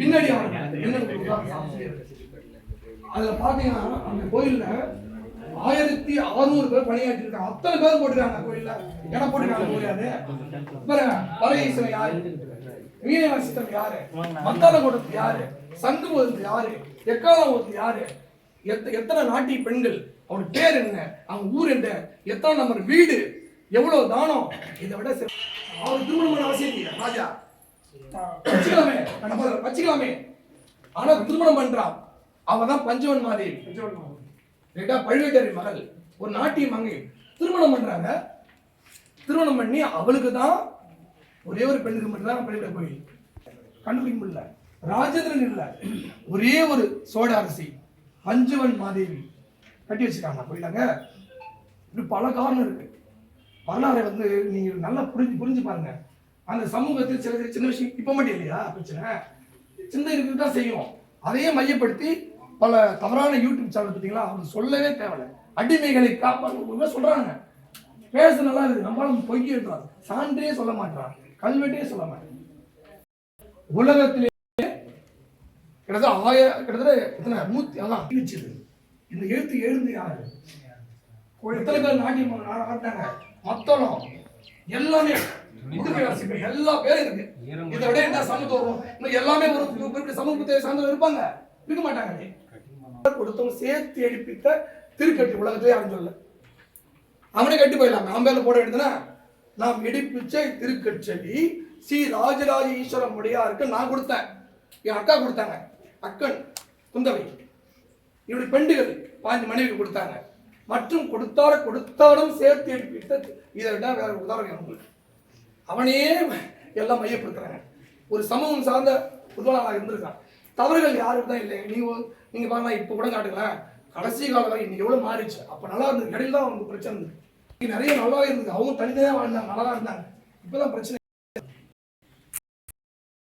பின்னாடி அதுல பாத்தீங்கன்னா அந்த கோயில்ல ஆயிரத்தி அறுநூறு பேர் பணியாற்றி இருக்காங்க. அத்தனை பேர் போட்டுருக்காங்க கோயில்ல. இடம் போட்டிருக்காங்க கோயிலாது பாருங்க பரகீசன் யாரு? மீனவாசித்தம் யாரு? மத்தால கொடுத்து யாரு? சங்கு போது யாரு? எக்காலம் போது யாரு? எத்த- எத்தனை நாட்டி பெண்கள்? அவங்க பேர் என்ன? அவங்க ஊர் என்ன? எத்தனை நம்பர் வீடு? எவ்வளவு தானம்? இதை விட சிற- அவர் திருமணம் அவசியம் இல்லை ராஜா? வச்சுக்கலாமே வச்சுக்கலாமே ஆனா திருமணம் பண்றான். அவன் தான் பஞ்சவன் மாதேவி ரெண்டா பழுவேட்டரை மகள். ஒரு நாட்டிய மங்கை திருமணம் பண்றாங்க. திருமணம் பண்ணி அவளுக்கு தான் ஒரே ஒரு பெண்ணுக்கு மட்டும் தான் பழுவேட்டர் கோயில் கண்டுபிடிக்க முடியல. ராஜேந்திரன் இல்ல. ஒரே ஒரு சோழ அரசி. பஞ்சவன் மாதேவி கட்டி வச்சிருக்காங்க. கோயிலாங்க இப்படி பல காரணம் இருக்கு. வரலாறை வந்து நீங்க நல்லா புரிஞ்சு புரிஞ்சு பாருங்க. அந்த சமூகத்தில் சில சின்ன விஷயம் இப்ப மட்டும் இல்லையா? பிரச்சனை. சின்ன இருக்கு தான் செய்யும் அதையே மையப்படுத்தி பல தவறான யூடியூப் சேனல் பார்த்தீங்களா? அவங்க சொல்லவே தேவையில்ல. அடிமைகளை காப்பாற்ற சொல்றாங்க. பேச நல்லா இருக்கு நம்மளால பொய் எழுதுறாங்க சான்றே சொல்ல மாட்டான் கல்வெட்டே சொல்ல மாட்டான் உலகத்திலே கிட்டத்தட்ட ஆய கிட்டத்தட்ட எத்தனை? நூத்தி அதான். இருந்துச்சு இந்த எழுத்து எழுந்து யாரு? எத்தனை பேர் நாட்டியம் ஆட்டாங்க? மத்தளம் எல்லாமே. வாசிப்பு எல்லா பேரும் இருக்கு. இதை விட என்ன சமத்துவம் இன்னும் எல்லாமே ஒரு குறிப்பிட்ட சமூகத்தை சார்ந்தவங்க இருப்பாங்க. இருக்க மாட்டாங்க கொடுத்தவங்க சேர்த்து எடுப்பித்த திருக்கட்டு உலகத்திலே யாரும் சொல்ல அவனே கட்டி போயிடலாம். நாம் பேர்ல போட வேண்டியதுனா நாம் எடுப்பிச்ச திருக்கச்செவி ஸ்ரீ ராஜராஜ ஈஸ்வரம் முடியாருக்கு நான் கொடுத்தேன். என் அக்கா கொடுத்தாங்க. அக்கன் குந்தவை. இப்படி பெண்டுகள் பாஞ்சு மனைவி கொடுத்தாங்க. மற்றும் கொடுத்தார கொடுத்தாலும் சேர்த்து எடுப்பித்த இதை விட வேற உதாரணம் உங்களுக்கு அவனையே எல்லாம் மையப்படுத்துறாங்க. ஒரு சமூகம் சார்ந்த புதுவனாக இருந்திருக்கான். தவறுகள் யாருக்கு தான் இல்லை. நீ ஒரு- நீங்க பாருங்க இப்போ கூட காட்டுங்களேன். கடைசி காலம் இன்னைக்கு எவ்வளவு மாறிடுச்சு. அப்ப நல்லா இருந்தது. இடையில தான் அவங்க பிரச்சனை இருந்தது. நிறைய நல்லா இருந்தது. அவங்க தனித்தனியாக வாழ்ந்தாங்க. நல்லா இருந்தாங்க. இப்பதான் பிரச்சனை